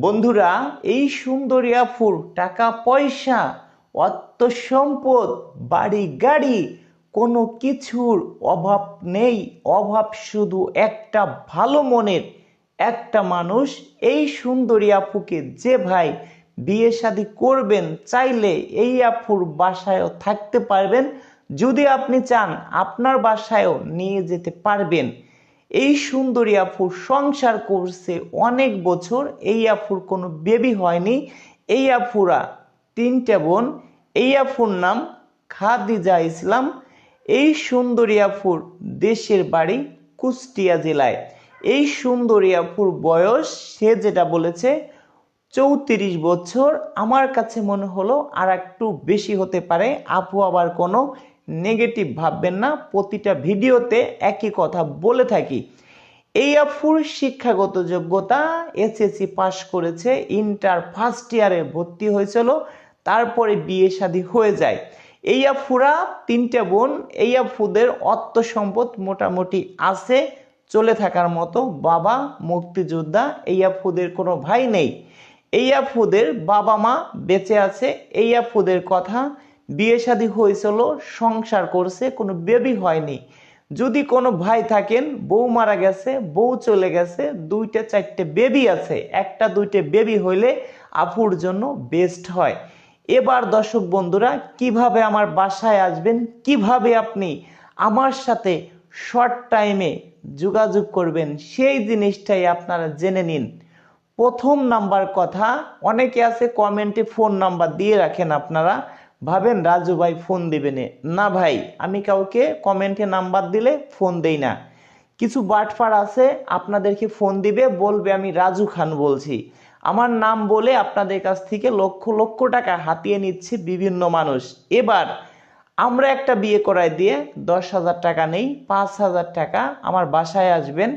বন্ধুরা, এই সুন্দরী আফুর টাকা, পয়সা অর্থ সম্পদ বাড়ি, গাড়ি, কোনো কিছুর অভাব নেই। অভাব শুধু একটা ভালো মনের, একটা মানুষ। এই সুন্দরী আপুকে যে ভাই বিয়ে শাদি করবেন, চাইলে এই আপুর বাসায়ও থাকতে পারবেন। যদি আপনি চান, আপনার বাসায়ও নিয়ে যেতে পারবেন। এই সুন্দরী আফু সংসার করছে অনেক বছর, এই আফুর কোনো বেবি হয়নি। এই আফুরা তিনটা বোন, এই আফুর নাম খাদিজা ইসলাম। এই সুন্দরী আফুর দেশের বাড়ি কুষ্টিয়া জেলায়। এই সুন্দরী আফুর বয়স, সে যেটা বলেছে, চৌত্রিশ বছর। আমার কাছে মনে হলো আর একটু বেশি হতে পারে। আপু আবার কোনো নেগেটিভ ভাববেন না, প্রতিটা ভিডিওতে একই কথা বলে থাকি। এই আফুর শিক্ষাগত যোগ্যতা এসএসসি পাশ করেছে, ইন্টার ফার্স্ট ইয়ারে ভর্তি হয়েছিল, তারপরে বিয়ে শাদী হয়ে যায়। এই আফুরা তিনটে বোন এই আফুদের অর্থ সম্পদ মোটামুটি আছে, চলে থাকার মতো বাবা মুক্তিযোদ্ধা এই আফুদের কোনো ভাই নেই। এই আফুদের বাবা মা বেঁচে আছে এই আফুদের কথা বিয়ে শাদী হয়েছিল, সংসার করছে, কোনো বেবি হয়নি। যদি কোনো ভাই থাকেন, বউ মারা গেছে, বউ চলে গেছে, দুইটা চারটে বেবি আছে। একটা দুইটা বেবি হইলে আফুর জন্য বেস্ট হয়। এবার দর্শক বন্ধুরা, কীভাবে আমার বাসায় আসবেন, কীভাবে আপনি আমার সাথে শর্ট টাইমে যোগাযোগ করবেন, সেই জিনিসটাই আপনারা জেনে নিন। প্রথম নাম্বার কথা, অনেকে আছে কমেন্টে ফোন নাম্বার দিয়ে রাখেন আপনারা। ভাবেন, রাজু ভাই ফোন দিবেন না। ভাই, আমি কাউকে কমেন্টে নাম্বার দিলে ফোন দেই না। কিছু বাটফার আছে, আপনাদেরকে ফোন দিবে, বলবে, আমি রাজু খান বলছি। আমার নাম বলে আপনাদের কাছ থেকে লক্ষ লক্ষ টাকা হাতিয়ে নিচ্ছে বিভিন্ন মানুষ। এবার আমরা একটা বিয়ে করাই দিয়ে দশ হাজার টাকা নেই, পাঁচ হাজার টাকা আমার বাসায় আসবেন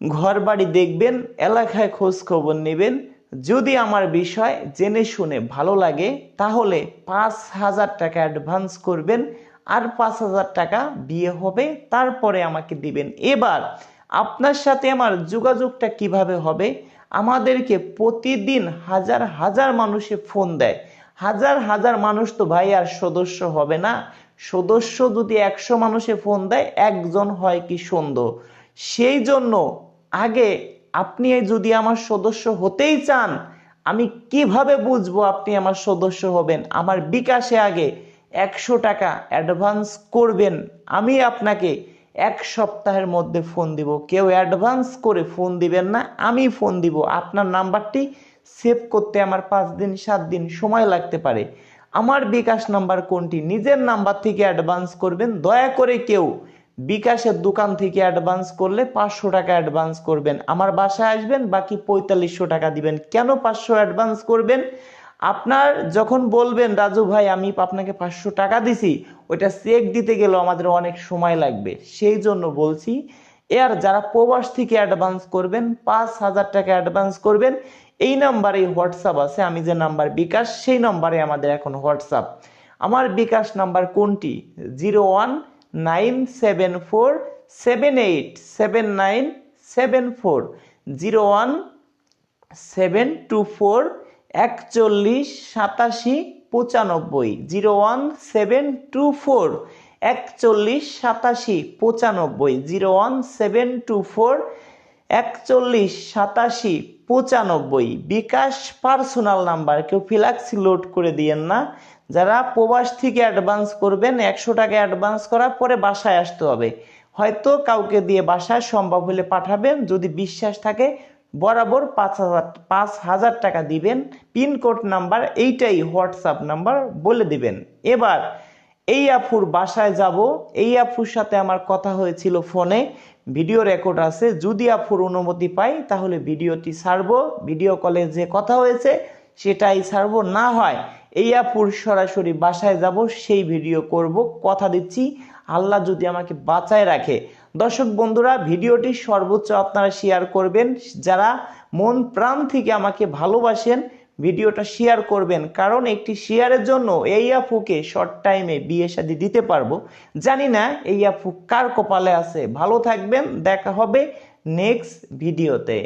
ঘর বাড়ি দেখবেন, এলাকায় খোঁজ খবর নেবেন যদি আমার বিষয় জেনে শুনে ভালো লাগে, তাহলে পাঁচ হাজার টাকা অ্যাডভান্স করবেন আর পাঁচ হাজার টাকা বিয়ে হবে, তারপরে আমাকে দিবেন। এবার আপনার সাথে আমার যোগাযোগটা কীভাবে হবে? আমাদেরকে প্রতিদিন হাজার হাজার মানুষে ফোন দেয়। হাজার হাজার মানুষ তো ভাই আর সদস্য হবে না। সদস্য যদি একশো মানুষে ফোন দেয়, একজন হয় কি সুন্দর সেই জন্য আগে আপনি যদি আমার সদস্য হতেই চান, আমি কীভাবে বুঝব আপনি আমার সদস্য হবেন? আমার বিকাশে আগে একশো টাকা অ্যাডভান্স করবেন। আমি আপনাকে এক সপ্তাহের মধ্যে ফোন দিব। কেউ অ্যাডভান্স করে ফোন দিবেন না, আমি ফোন দিব। আপনার নাম্বারটি সেভ করতে আমার পাঁচ দিন, সাত দিন সময় লাগতে পারে। আমার বিকাশ নাম্বার কোনটি? নিজের নাম্বার থেকে অ্যাডভান্স করবেন। দয়া করে কেউ বিকাশের দোকান থেকে অ্যাডভান্স করলে পাঁচশো টাকা অ্যাডভান্স করবেন। আমার বাসায় আসবেন, বাকি পঁয়তাল্লিশশো টাকা দিবেন। কেন পাঁচশো অ্যাডভান্স করবেন? আপনার যখন বলবেন, রাজু ভাই, আমি আপনাকে পাঁচশো টাকা দিছি। ওইটা চেক দিতে গেলেও আমাদের অনেক সময় লাগবে। সেই জন্য বলছি, এর যারা প্রবাস থেকে অ্যাডভান্স করবেন, পাঁচ হাজার টাকা অ্যাডভান্স করবেন, এই নাম্বারে হোয়াটসঅ্যাপ আছে, আমি যে নাম্বার বিকাশ, সেই নাম্বারে আমাদের এখন হোয়াটসঅ্যাপ। আমার বিকাশ নাম্বার কোনটি? Zero one nine seven four, seven eight, seven nine, seven four, zero one seven two four, একচল্লিশ সাতাশি পঁচানব্বই, zero one seven two four, একচল্লিশ সাতাশি পঁচানব্বই, zero one seven two four, একচল্লিশ সাতাশি পঁচানব্বই। বিকাশ পার্সোনাল নাম্বার, কেউ ফিলাক্সি লোড করে দিয়েন না। যারা প্রবাস থেকে অ্যাডভান্স করবেন, একশো টাকা অ্যাডভান্স করার পরে বাসায় আসতে হবে। হয়তো কাউকে দিয়ে বাসায় সম্ভব হলে পাঠাবেন, যদি বিশ্বাস থাকে বরাবর পাঁচ হাজার পাঁচ হাজার টাকা দিবেন। পিনকোড নাম্বার, এইটাই হোয়াটসঅ্যাপ নাম্বার বলে দিবেন। এবার এই আফুর বাসায় যাব। এই আফুর সাথে আমার কথা হয়েছিল ফোনে। ভিডিও রেকর্ড আছে। যদি আফুর অনুমতি পাই, তাহলে ভিডিওটি ছাড়বো। ভিডিও কলে যে কথা হয়েছে, সেটাই ছাড়বো। না হয় এই আফুর সরাসরি বাসায় যাব, সেই ভিডিও করব। কথা দিচ্ছি, আল্লাহ যদি আমাকে বাঁচায় রাখে। দর্শক বন্ধুরা, ভিডিওটি সর্বোচ্চ আপনারা শেয়ার করবেন। যারা মন প্রাণ থেকে আমাকে ভালোবাসেন ভিডিওটা শেয়ার করবেন। কারণ একটি শেয়ারের জন্য এই আফুকে শর্ট টাইমে বিয়ে শাদী দিতে পারব। জানি না এই আফু কার কপালে আছে। ভালো থাকবেন, দেখা হবে নেক্সট ভিডিওতে